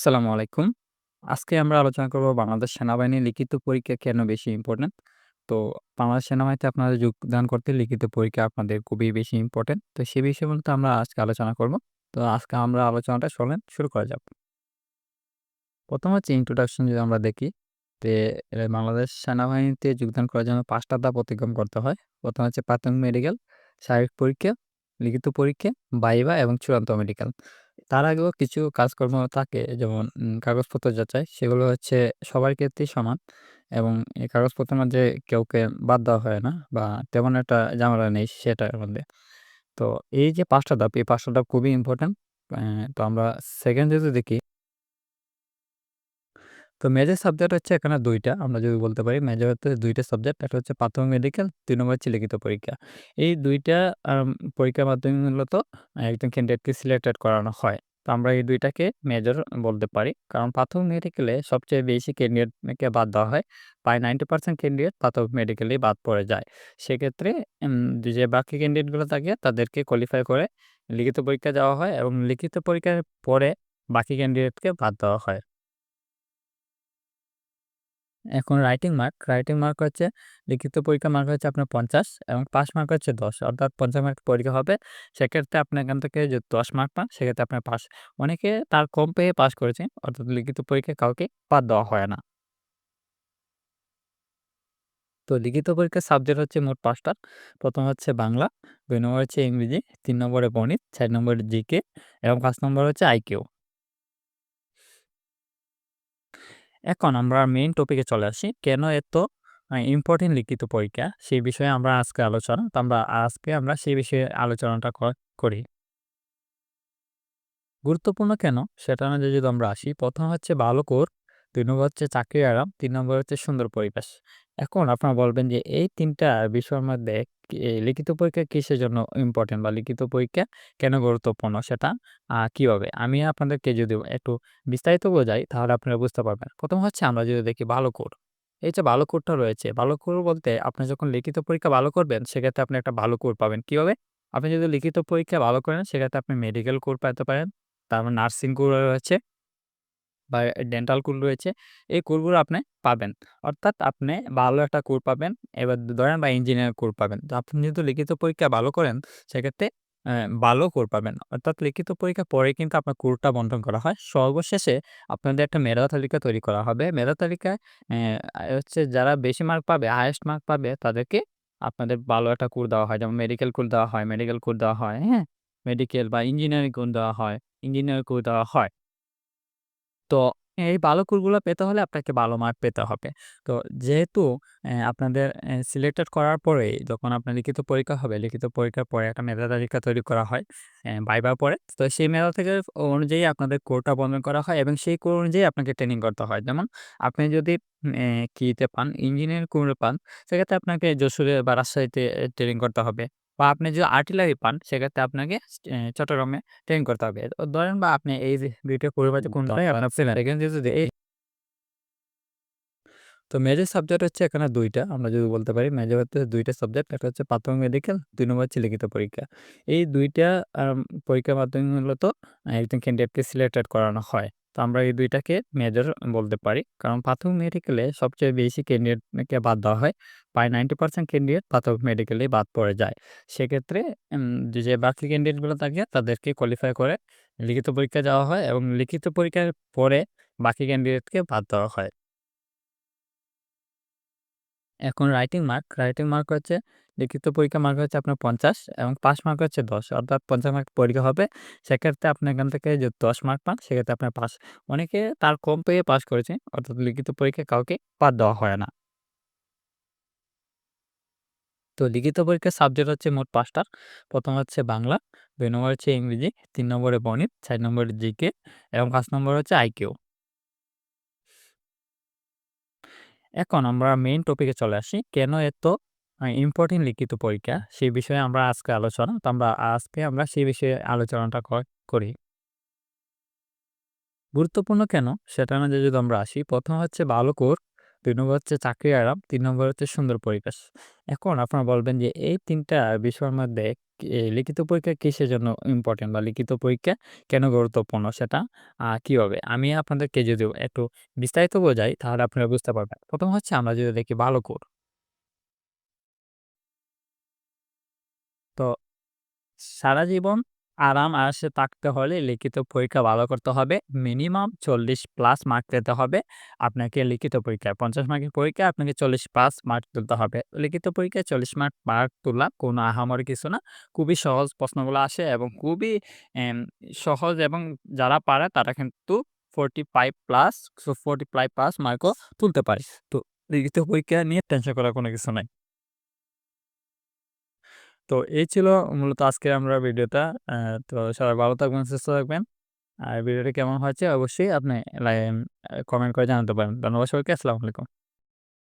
আসসালামু আলাইকুম। আজকে আমরা আলোচনা করব বাংলাদেশ সেনাবাহিনীর লিখিত পরীক্ষা কেন বেশি ইম্পোর্টেন্ট? তো বাংলাদেশ সেনাবাহিনীতে আপনারা যোগদান করতে লিখিত পরীক্ষা আপনাদের খুবই বেশি ইম্পোর্টেন্ট। তো সে বিষয়ে মূলত আমরা আজকে আলোচনা করব। তো আজকে আমরা আলোচনাটা চলেন শুরু করা যাক। প্রথম হচ্ছে ইন্ট্রোডাকশন যদি আমরা দেখি, তে বাংলাদেশ সেনাবাহিনীতে যোগদান করার জন্য ৫ টা ধাপ অতিক্রম করতে হয়। প্রথম হচ্ছে প্রাথমিক মেডিকেল, শারীরিক পরীক্ষা, লিখিত পরীক্ষা, ভাইভা এবং চূড়ান্ত মেডিকেল। তার আগেও কিছু কাজকর্ম থাকে যেমন উম কাগজপত্র যাচাই, সেগুলো হচ্ছে সবার ক্ষেত্রেই সমান এবং এই কাগজপত্রের মধ্যে কাউকে বাদ দেওয়া হয় না বা তেমন একটা ঝামেলা নেই সেটার মধ্যে। তো এই যে ৫ টা ধাপ, এই ৫ টা ধাপ খুবই ইম্পর্ট্যান্ট অ্যা তো আমরা সেকেন্ড যদি দেখি তো মেজর সাবজেক্ট হচ্ছে এখানে দুইটা আমরা যদি বলতে পারি মেজর হচ্ছে ২ টা সাবজেক্ট। একটা হচ্ছে প্রাথমিক মেডিকেল, ২ নম্বর হচ্ছে লিখিত পরীক্ষা। এই দুইটা পরীক্ষার মাধ্যমে মূলত একজন ক্যান্ডিডেটকে সিলেক্টেড করানো হয়। তো আমরা এই দুইটাকে মেজর বলতে পারি। কারণ প্রাথমিক মেডিকেলে সবচেয়ে বেশি ক্যান্ডিডেটকে বাদ দেওয়া হয়। প্রায় 90% ক্যান্ডিডেট প্রাথমিক মেডিকেলেই বাদ পড়ে যায়। সেক্ষেত্রে যে বাকি ক্যান্ডিডেটগুলো থাকে তাদেরকে কোয়ালিফাই করে লিখিত পরীক্ষা দেওয়া হয় এবং লিখিত পরীক্ষার পরে বাকি ক্যান্ডিডেটকে বাদ দেওয়া হয়। এখন রাইটিং মার্ক, রাইটিং মার্ক হচ্ছে লিখিত পরীক্ষার মার্ক হচ্ছে আপনার ৫০ এবং পাস মার্ক হচ্ছে ১০ অর্থাৎ ৫০ মার্ক পরীক্ষা হবে। সেক্ষেত্রে আপনি এখান থেকে যদি ১০ মার্ক পান সেক্ষেত্রে আপনার পাস। অনেকে তার কম পেয়ে পাস করেছে অর্থাৎ লিখিত পরীক্ষায় কাউকে বাদ দেওয়া হয় না। তো লিখিত পরীক্ষার সাবজেক্ট হচ্ছে মোট ৫ টা। ১ম হচ্ছে বাংলা, ২ নম্বর হচ্ছে ইংরেজি, তিন নম্বরে গণিত, ৪ নম্বরে জিকে এবং পাঁচ নম্বর হচ্ছে আইকিউ। এখন আমরা মেইন টপিকে চলে আসি। কেন এত ইম্পর্টেন্ট লিখিত পরীক্ষা? সেই বিষয়ে আমরা আজকে আলোচনা। আমরা আজকে আমরা সেই বিষয়ে আলোচনাটা করি। গুরুত্বপূর্ণ কেন? সেটা না যদি আমরা আসি। প্রথম হচ্ছে ভালো কোর, ২ নম্বর হচ্ছে চাকরির আরাম, তিন নম্বর হচ্ছে সুন্দর পরিবেশ। এখন আপনারা বলবেন যে এই তিনটা বিষয়ের মধ্যে লিখিত পরীক্ষা কিসের জন্য ইম্পোর্টেন্ট বা লিখিত পরীক্ষা কেন গুরুত্বপূর্ণ সেটা কীভাবে? আমি আপনাদেরকে যদি একটু বিস্তারিত বোঝাই তাহলে আপনারা বুঝতে পারবেন। প্রথম হচ্ছে আমরা যদি দেখি ভালো কোর। এই যে ভালো কোরটা রয়েছে, ভালো কোর বলতে আপনি যখন লিখিত পরীক্ষা ভালো করবেন সেক্ষেত্রে আপনি একটা ভালো কোর পাবেন। কীভাবে? আপনি যদি লিখিত পরীক্ষা ভালো করেন সেক্ষেত্রে আপনি মেডিকেল কোর পেতে পারেন। তারপর নার্সিং কোর রয়েছে বা ডেন্টাল কোর রয়েছে। এই কোরগুলো আপনি পাবেন। অর্থাৎ আপনি ভালো একটা কোর পাবেন। এবার ধরেন বা ইঞ্জিনিয়ার কোর পাবেন। তো আপনি যেহেতু লিখিত পরীক্ষা ভালো করেন সেক্ষেত্রে ভালো কোর পাবেন। অর্থাৎ লিখিত পরীক্ষার পরে কিন্তু আপনার কোরটা বন্টন করা হয়। সর্বশেষে আপনাদের একটা মেধা তালিকা তৈরি করা হবে। মেধা তালিকায় হচ্ছে যারা বেশি মার্ক পাবে, হায়েস্ট মার্ক পাবে তাদেরকে আপনাদের ভালো একটা কোর দেওয়া হয়। যেমন মেডিকেল কোর দেওয়া হয়, মেডিকেল কোর দেওয়া হয়, হ্যাঁ? মেডিকেল বা ইঞ্জিনিয়ারিং কোর দেওয়া হয়, ইঞ্জিনিয়ারিং কোর দেওয়া হয়। তো এই ভালো কোরগুলো পেতে হলে আপনাকে ভালো মার্ক পেতে হবে। তো যেহেতু আপনাদের সিলেক্টেড করার পরে যখন আপনার লিখিত পরীক্ষা হবে, লিখিত পরীক্ষার পরে একটা মেধা তালিকা তৈরি করা হয় বাইবার পরে। তো সেই মেধা থেকে অনুযায়ী আপনাদের কোরটা বন্ধন করা হয় এবং সেই কোর অনুযায়ী আপনাকে ট্রেনিং করতে হয়। যেমন আপনি যদি কিতে পান, ইঞ্জিনিয়ারিং কোরে পান, সেক্ষেত্রে আপনাকে যশোরে বা রাজশাহীতে ট্রেনিং করতে হবে। বা আপনি যদি আর্টিলারি পান সেক্ষেত্রে আপনাকে চট্টগ্রামে ট্রেনিং করতে হবে। ধরেন বা আপনি এই যে ২ টা কোরের মধ্যে কোনটাই আপনার ছিলেন, এখানে যদি এই তো মেজর সাবজেক্ট হচ্ছে এখানে দুইটা আমরা যদি বলতে পারি মেজর হচ্ছে ২ টা সাবজেক্ট। একটা হচ্ছে প্রাথমিক মেডিকেল, দুই নম্বর হচ্ছে লিখিত পরীক্ষা। এই দুইটা পরীক্ষার মাধ্যমে মূলত একজন ক্যান্ডিডেটকে সিলেক্টেড করানো হয়। তো আমরা এই দুইটাকে মেজর বলতে পারি। কারণ প্রাথমিক মেডিকেলে সবচেয়ে বেশি ক্যান্ডিডেটকে বাদ দেওয়া হয়। প্রায় 90% ক্যান্ডিডেট প্রাথমিক মেডিকেলেই বাদ পড়ে যায়। সেক্ষেত্রে যে বাকি ক্যান্ডিডেটগুলো থাকে তাদেরকে কোয়ালিফাই করে লিখিত পরীক্ষা যাওয়া হয় এবং লিখিত পরীক্ষার পরে বাকি ক্যান্ডিডেটকে বাদ দেওয়া হয়। এখন রাইটিং মার্ক, রাইটিং মার্ক হচ্ছে লিখিত পরীক্ষা মার্ক হচ্ছে আপনার ৫০ এবং পাস মার্ক হচ্ছে ১০ অর্থাৎ ৫০ মার্ক পরীক্ষা হবে। সেক্ষেত্রে আপনি এখান থেকে যদি ১০ মার্ক পান সেক্ষেত্রে আপনার পাস। অনেকে তার কম পেয়ে পাস করেছে অর্থাৎ লিখিত পরীক্ষা কাউকে বাদ দেওয়া হয় না। তো লিখিত পরীক্ষার সাবজেক্ট হচ্ছে মোট ৫ টা। ১ম হচ্ছে বাংলা, ২ নম্বর হচ্ছে ইংরেজি, তিন নম্বরে গণিত, চার নম্বরে জিকে এবং পাঁচ নম্বর হচ্ছে আইকিউ। এখন আমরা মেইন টপিকে চলে আসি। কেন এত ইম্পোর্টেন্ট লিখিত পরীক্ষা? সেই বিষয়ে আমরা আজকে আলোচনা। তো আমরা আজকে আমরা সেই বিষয়ে আলোচনাটা করি। গুরুত্বপূর্ণ কেন? সেটা না যদি আমরা আসি। প্রথম হচ্ছে ভালো কোর, ২ নম্বর হচ্ছে চাকরির আরাম, তিন নম্বর হচ্ছে সুন্দর পরিবেশ। এখন আপনারা বলবেন যে এই তিনটা বিষয়ের মধ্যে লিখিত পরীক্ষা কিসের জন্য ইম্পর্টেন্ট বা লিখিত পরীক্ষা কেন গুরুত্বপূর্ণ সেটা কীভাবে? আমি আপনাদেরকে যদি একটু বিস্তারিত বোঝাই তাহলে আপনারা বুঝতে পারবেন। প্রথম হচ্ছে আমরা যদি দেখি ভালো কোর তো সারা জীবন আরাম আসে থাকতে হলে লিখিত পরীক্ষা ভালো করতে হবে। মিনিমাম ৪০ প্লাস মার্ক পেতে হবে। আপনাকে লিখিত পরীক্ষায় ৫০ মার্কের পরীক্ষায় আপনাকে ৪০ প্লাস মার্ক তুলতে হবে। লিখিত পরীক্ষায় ৪০ মার্ক মার্ক তোলা কোনো আহামর কিছু না। খুবই সহজ প্রশ্নগুলো আসে এবং খুবই সহজ এবং যারা পারে তারা কিন্তু 45 প্লাস সো 45 প্লাস মার্কও তুলতে পারে। তো লিখিত পরীক্ষা নিয়ে টেনশন করার কোনো কিছু নাই। তো এই ছিল মূলত আজকে আমরা ভিডিওটা। তো সবাই ভালো থাকবেন, সুস্থ থাকবেন। আর ভিডিওটা কেমন হয়েছে অবশ্যই আপনি কমেন্ট করে জানাতে পারেন। ধন্যবাদ সবাইকে। আসসালামু আলাইকুম।